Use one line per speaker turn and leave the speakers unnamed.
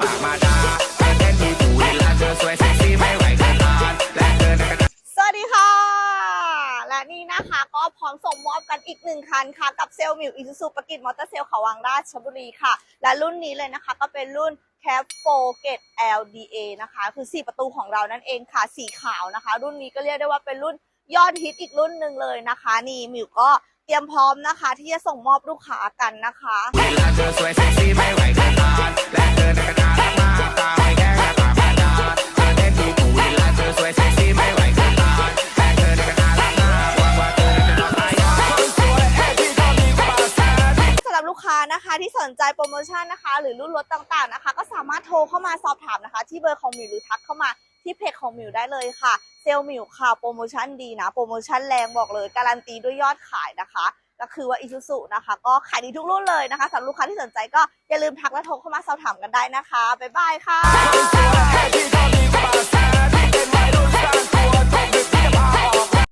ปากมาดาเธอเต้นที่ปูลีลาเธอสวยเซ็กซี่ไม่ไหวกันานและเธอนะครั
สวัสดีค่ะ และนี่นะคะก็พร้อมส่งมอบกันอีกหนึ่งคันค่ะ กับเซลล์มิวอิซูซูปกิจมอเตอร์เซลล์เขาวังราชบุรีค่ะ และรุ่นนี้เลยนะคะก็เป็นรุ่นแคปโฟเกต LDA นะคะ คือ 4 ประตูของเรานั่นเองค่ะ สีขาวนะคะ รุ่นนี้ก็เรียกได้ว่าเป็นรุ่นยอดฮิตอีกรุ่นหนึ่งเลยนะคะ นี่มิวก็เตรียมพร้อมนะคะ ที่จะส่งมอบลูกค้ากันนะคะ
เวลาเธอสวยเซ็กซี่
นะคะที่สนใจโปรโมชั่นนะคะ หรือรุ่นลดต่างๆนะคะ ก็สามารถโทรเข้ามาสอบถามนะคะ ที่เบอร์ของมิวหรือทักเข้ามาที่เพจของมิวได้เลยค่ะ เซลลมิวค่ะโปรโมชั่นดีนะ โปรโมชั่นแรงบอกเลย การันตีด้วยยอดขายนะคะ ก็คือว่าอิซูซุนะคะ ก็ขายดีทุกรุ่นเลยนะคะสำหรับลูกค้าที่สนใจก็อย่าลืมทักและโทรเข้ามาสอบถามกันได้นะคะบ๊ายบายค่ะ